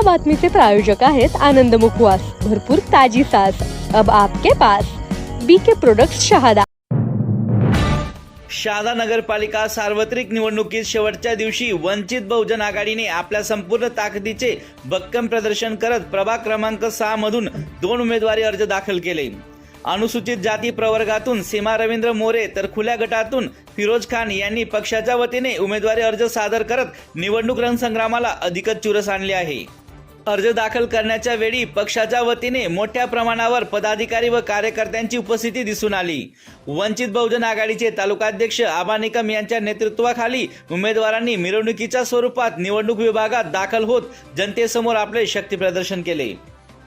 बातमीचे प्रायोजक आहेत आनंद मुखवास. भरपूर ताजी सास. अब आपके pass. BK product Shahada. Shahada नगरपालिका सार्वत्रिक निवडणुकीत शेवटच्या दिवशी वंचित बहुजन आघाडीने आपल्या संपूर्ण ताकदीचे भक्कम प्रदर्शन करत प्रभाग क्रमांक सहा मधून दोन उमेदवारी अर्ज दाखल केले. अनुसूचित जाती प्रवर्गातून सीमा रवींद्र मोरे तर खुल्या गटातून फिरोज खान यांनी पक्षाच्या वतीने उमेदवारी अर्ज सादर करत निवडणूक रणसंग्रामाला अधिकच चुरस आणले आहे. अर्ज दाखल करण्याच्या वेळी पक्षाच्या वतीने मोठ्या प्रमाणावर पदाधिकारी व कार्यकर्त्यांची उपस्थिती दिसून आली. वंचित बहुजन आघाडीचे तालुकाध्यक्ष आबा निकम यांच्या नेतृत्वाखाली उमेदवारांनी मिरवणुकीच्या स्वरूपात निवडणूक विभागात दाखल होत जनतेसमोर आपले शक्ती प्रदर्शन केले.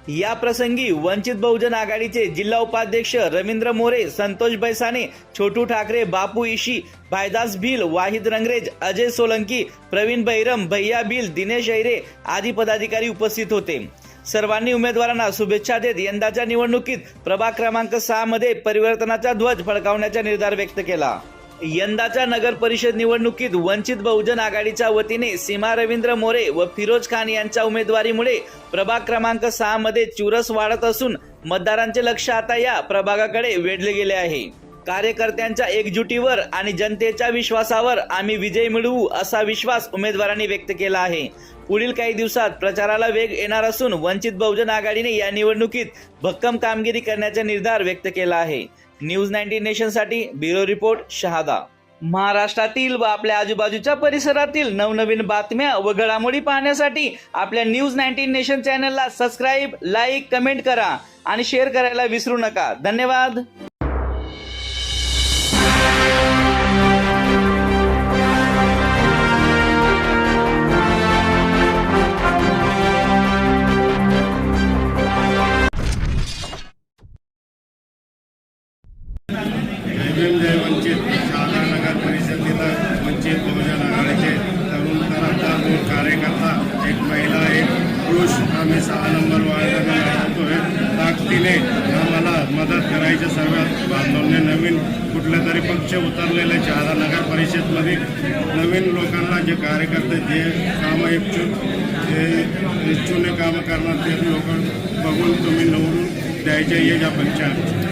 या प्रसंगी वंचित बहुजन आघाडीचे जिल्हा उपाध्यक्ष रवींद्र मोरे संतोष बैसाने छोटू ठाकरे बापू इशी भायदास भील वाहिद रंगरेज अजय सोलंकी प्रवीण बैरम भैया भील दिनेश ऐरे आदी पदाधिकारी उपस्थित होते. सर्वांनी उमेदवारांना शुभेच्छा देत यंदाच्या निवडणुकीत प्रभाग क्रमांक सहा मध्ये परिवर्तनाचा ध्वज फडकावण्याचा निर्धार व्यक्त केला. यंदाच्या नगर परिषद निवडणुकीत वंचित बहुजन आघाडीच्या वतीने सीमा रवींद्र मोरे व फिरोज खान यांच्या उमेदवारीमुळे प्रभाग क्रमांक सहा मध्ये चुरस वाढत असून मतदारांचे लक्ष आता या प्रभागाकडे वेधले गेले आहे. कार्यकर्त्यांच्या एकजुटीवर आणि जनतेच्या विश्वासावर आम्ही विजय मिळवू असा विश्वास उमेदवारांनी व्यक्त केला आहे. पुढील काही दिवसात प्रचाराला वेग येणार असून वंचित बहुजन आघाडीने या निवडणुकीत भक्कम कामगिरी करण्याचा निर्धार व्यक्त केला आहे. न्यूज नाईन्टीन नेशनसाठी ब्युरो रिपोर्ट शहादा. महाराष्ट्रातील व आपल्या आजूबाजूच्या परिसरातील नवनवीन बातम्या व घडामोडी पाहण्यासाठी आपल्या न्यूज नाईन्टीन नेशन चॅनलला सबस्क्राईब लाईक कमेंट करा आणि शेअर करायला विसरू नका. धन्यवाद. वंचित शहादा नगर परिषदेला वंचित बहुजन आघाडीचे तरुण तरफदार दोन कार्यकर्ता एक महिला एक पुरुष आम्ही सहा नंबर वाढतोय राहतोय ताकदीने आम्हाला मदत करायचे सर्व बांधवांनी नवीन कुठले तरी पक्ष उतरलेले शहादा नगर परिषदमध्ये नवीन लोकांना जे कार्यकर्ते जे कामं इच्छुक जे इच्छुने कामं करणार ते लोक बघून तुम्ही निवडून द्यायचे या पंचायत